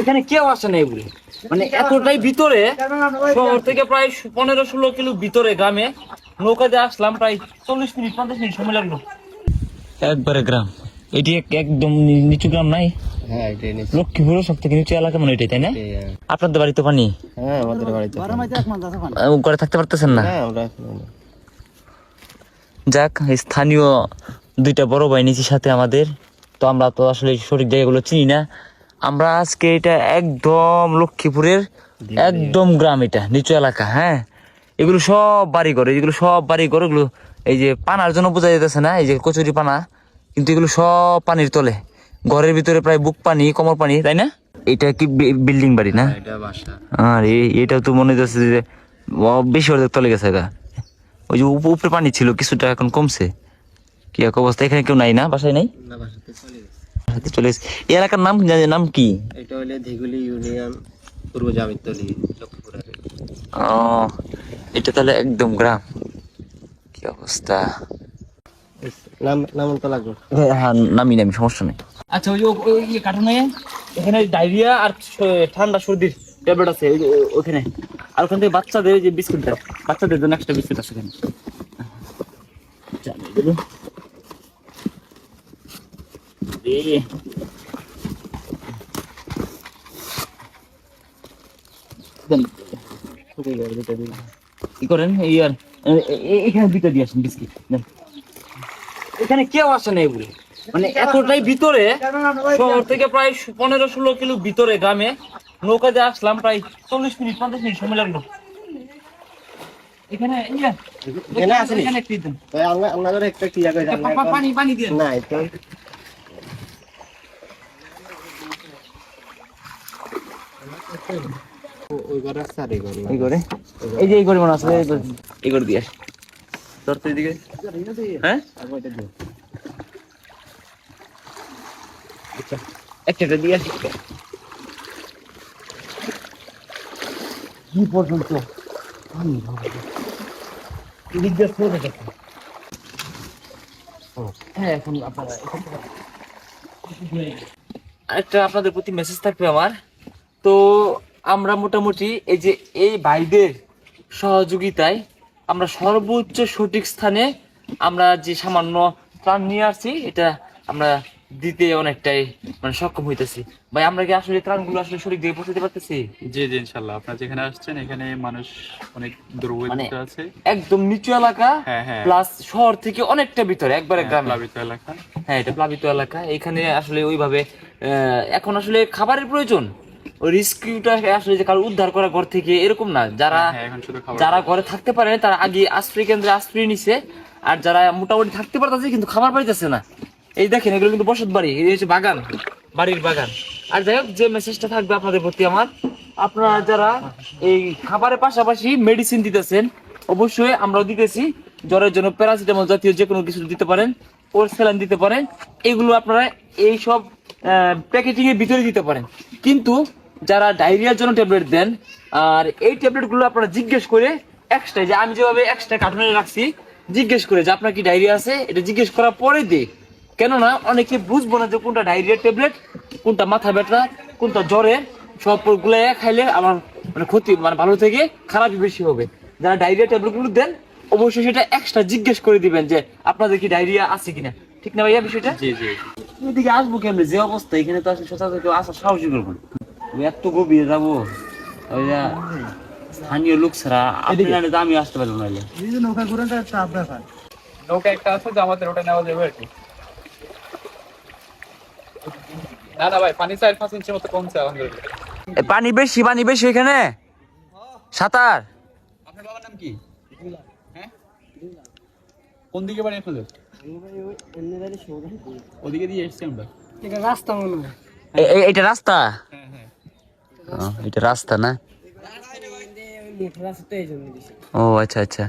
এখানে কেউ আসে না এগুলি মানে এতটাই ভিতরে শহর থেকে প্রায় পনেরো ষোলো কিলো ভিতরে গ্রামে নৌকা দিয়ে আসলাম প্রায় চল্লিশ মিনিট পঞ্চাশ মিনিট সময় লাগল। একবারে গ্রাম। এটি একদম নিচু গ্রাম নাই? হ্যাঁ লক্ষ্মীপুর সব থেকে নিচু এলাকা মনে এটাই তাই না? আপনাদের বাড়িতে পানি? হ্যাঁ আমাদের বাড়িতে ঘরে থাকতে পারতেছেন না? হ্যাঁ। যাক স্থানীয় দুইটা বড় ভাই সাথে আমাদের তো আমরা তো আসলে সঠিক জায়গাগুলো চিনি না। আমরা আজকে এটা একদম লক্ষ্মীপুরের একদম গ্রাম এটা নিচু এলাকা হ্যাঁ। এগুলো সব বাড়ি ঘর এগুলো সব বাড়ি ঘর এগুলো এই যে পানার জন্য বোঝা যেতেছে না এই যে কচুরি পানা কিন্তু এগুলো সব পানির তলে। ঘরের ভিতরে প্রায় বুক পানি কোমর পানি তাই না? এটা কি বিল্ডিং বাড়ি না? আর এটাও তো মনে হচ্ছে যে বেশি অর্ধেক তলে গেছে গা। ওই যে উপ- উপরে পানি ছিল কিছুটা এখন কমছে। কি এক অবস্থা এখানে কেউ নাই না বাসায় নাই? বাসাতে চলে গেছে এসেছে। এই এলাকার নাম জানি- নাম কি? এটা হইলে ধেগুলি ইউনিয়ন পূর্ব জামিতলি ও এটা তাহলে একদম গ্রাম। কি অবস্থা? নাম নাম তো লাগবে। হ্যাঁ নামি নামি সমস্যা নেই। আচ্ছা ওই যে ওই কার্টুনে এখানে ডায়রিয়া আর ঠান্ডা সর্দির ট্যাবলেট আছে ওই যে ওখানে। আর ওখান থেকে বাচ্চাদের ওই যে বিস্কুট দেয় বাচ্চাদের জন্য একটা বিস্কুট আছে এখানে। করেন? এ- এখানে দুটো দিয়ে আসেন বিস্কিট এখানে কেউ আসে না এগুলি মানে এতটাই ভিতরে শহর থেকে প্রায় পনেরো ষোলো কিলো ভিতরে গ্রামে। নৌকা দিয়ে আসলাম প্রায় চল্লিশ মিনিট পঞ্চাশ মিনিট সময় লাগল। এখানে ইয়া, এখানে আসেনি? একটু দেন। পানি পানি দিয়ে না এটা ওই ঘর আছে আর এই করে এই যে এই করে মনে আছে এই করে- দিয়ে আস এদিকে হ্যাঁ? আচ্ছা একটা দিয়ে আসি কি পর্যন্ত? হ্যাঁ এখন আপনারা এখান থেকে- আরেকটা আপনাদের প্রতি মেসেজ থাকবে আমার। তো আমরা মোটামুটি এই যে এই ভাইদের সহযোগিতায় আমরা সর্বোচ্চ সঠিক স্থানে আমরা যে সামান্য ত্রাণ নিয়ে আসছি এটা আমরা দিতে অনেকটাই মানে সক্ষম হইতেছি। ভাই আমরা কি আসলে ত্রাণগুলো আসলে সঠিক পৌঁছাতে পারতেছি? জি জি ইনশাল্লাহ। আপনারা যেখানে আসছেন এখানে মানুষ অনেক দুর্বল মানে আছে। একদম নিচু এলাকা হ্যাঁ, হ্যাঁ। প্লাস শহর থেকে অনেকটা ভিতরে একবারে গ্রামে। প্লাবিত এলাকা। হ্যাঁ এটা প্লাবিত এলাকা। এখানে আসলে ওইভাবে আহ, এখন আসলে খাবারের প্রয়োজন। রিস্কিউটা আসলে যে কারও উদ্ধার করা ঘর থেকে এরকম না। যারা হ্যাঁ খাবার যারা ঘরে থাকতে পারে তারা আগে আশ্রয় কেন্দ্রে আশ্রয় নিছে। আর যারা মোটামুটি থাকতে পারতেছে কিন্তু খাবার পাইতেছে না। এই দেখেন এগুলো কিন্তু বসত বাড়ি এই হচ্ছে বাগান। বাড়ির বাগান। আর যাই হোক যে মেসেজটা থাকবে আপনাদের প্রতি আমার আপনারা যারা এই খাবারের পাশাপাশি মেডিসিন দিতেছেন অবশ্যই আমরাও দিতেছি। জ্বরের জন্য প্যারাসিটামল জাতীয় যে কোনো কিছু দিতে পারেন ওর স্যালাইন দিতে পারেন। এগুলো আপনারা এই সব প্যাকেটিং এর ভিতরে দিতে পারেন। কিন্তু যারা ডায়রিয়ার জন্য ট্যাবলেট দেন, আর এই ট্যাবলেটগুলো আপনারা জিজ্ঞেস করে এক্সট্রা যে আমি যেভাবে এক্সট্রা কার্টুনে রাখছি, জিজ্ঞেস করে যে আপনার কি ডায়রিয়া আছে? এটা জিজ্ঞেস করার পরে দে। কেননা অনেকে বুঝব না যে কোনটা ডায়রিয়ার ট্যাবলেট কোনটা মাথা ব্যথা, কোনটা জ্বরের সব গুলাই খাইলে আমার মানে ক্ষতি মানে ভালো থেকে খারাপই বেশি হবে। যারা ডায়রিয়া ট্যাবলেটগুলো দেন, অবশ্যই সেটা এক্সট্রা জিজ্ঞেস করে দিবেন যে আপনাদের কি ডায়রিয়া আছে কিনা। ঠিক না ভাইয়া বিষয়টা? জি জি। এদিকে আসব কেমনে? যে অবস্থা এখানে তো আসলে সচরাচর কেউ আসার সাহসই করব না। এত গভীর যাব ওই যে স্থানীয় লোক ছাড়া আপনি না তো আমি আসতে পারব না নৌকা একটা আছে যে আমাদের ওটা নেওয়া যাবে আর কি। না না ভাই পানি চার পাঁচ ইঞ্চির মতো কমছে আলহামদুলিল্লাহ। পানি বেশি পানি বেশি এখানে? সাঁতার? আপনার বাবার নাম কি? হ্যাঁ? কোন দিকে বাড়ি আপনাদের ওদিকে দিয়ে এসছি আমরা। এটা রাস্তা মনে হয়। এটা রাস্তা? এটা রাস্তা না? ও আচ্ছা আচ্ছা।